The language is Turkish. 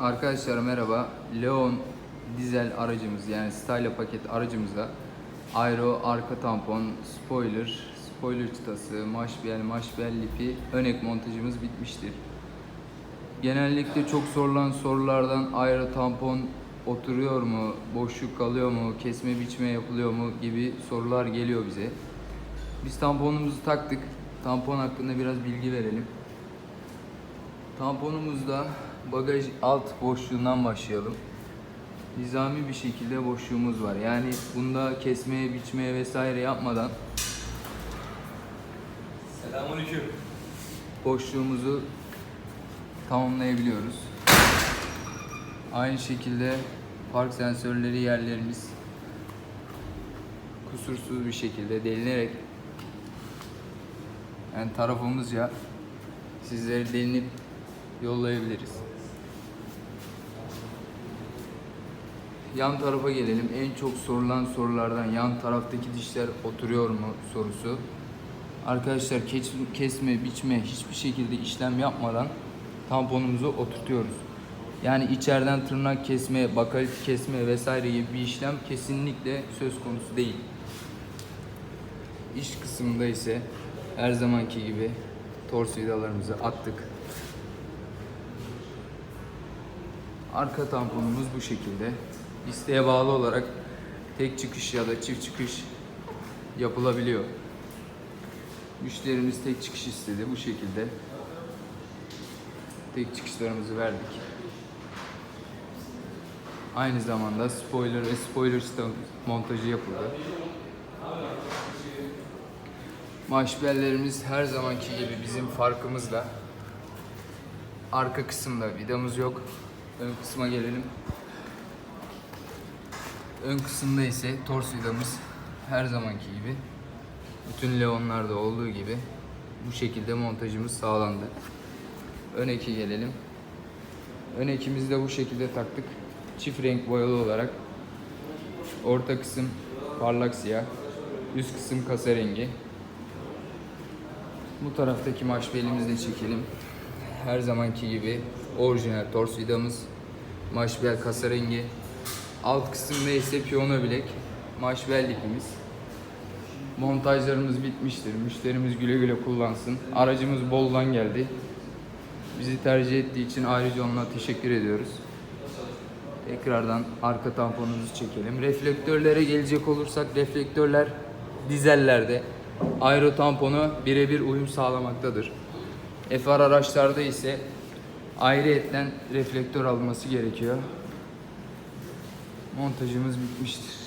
Arkadaşlar merhaba. Leon dizel aracımız yani Stylo paket aracımıza aero arka tampon, spoiler, spoiler çıtası, maşbel, maşbel lipi ön ek montajımız bitmiştir. Genellikle çok sorulan sorulardan aero tampon oturuyor mu, boşluk kalıyor mu, kesme biçme yapılıyor mu gibi sorular geliyor bize. Biz tamponumuzu taktık. Tampon hakkında biraz bilgi verelim. Tamponumuzda bagaj alt boşluğundan başlayalım. Nizami bir şekilde boşluğumuz var. Yani bunda kesmeye, biçmeye vesaire yapmadan Selamünaleyküm. boşluğumuzu tamamlayabiliyoruz. Aynı şekilde park sensörleri yerlerimiz kusursuz bir şekilde delinerek yani tarafımızca sizleri delinip yollayabiliriz. Yan tarafa gelelim. En çok sorulan sorulardan yan taraftaki dişler oturuyor mu sorusu. Arkadaşlar kes- kesme, biçme hiçbir şekilde işlem yapmadan tamponumuzu oturtuyoruz. Yani içeriden tırnak kesme, bakalit kesme vesaire gibi bir işlem kesinlikle söz konusu değil. İş kısmında ise her zamanki gibi tors vidalarımızı attık. Arka tamponumuz bu şekilde. İsteğe bağlı olarak tek çıkış ya da çift çıkış yapılabiliyor. Müşterimiz tek çıkış istedi bu şekilde. Tek çıkışlarımızı verdik. Aynı zamanda spoiler ve spoiler montajı yapıldı. Maşbellerimiz her zamanki gibi bizim farkımızla. Arka kısımda vidamız yok. Ön kısma gelelim. Ön kısımda ise tors vidamız her zamanki gibi. Bütün Leon'larda olduğu gibi bu şekilde montajımız sağlandı. Ön eki gelelim. Ön ekimizi de bu şekilde taktık. Çift renk boyalı olarak. Orta kısım parlak siyah. Üst kısım kasa rengi. Bu taraftaki maşbelimizi de çekelim. Her zamanki gibi orijinal tors vidamız. Maşbel kasa rengi. Alt kısımda ise piyano bilek. Maşbel lipimiz. Montajlarımız bitmiştir. Müşterimiz güle güle kullansın. Aracımız Bolu'dan geldi. Bizi tercih ettiği için ayrıca ona teşekkür ediyoruz. Tekrardan arka tamponumuzu çekelim. Reflektörlere gelecek olursak reflektörler dizellerde aero tamponu birebir uyum sağlamaktadır. FR araçlarda ise ayrıyetten reflektör alınması gerekiyor. Montajımız bitmiştir.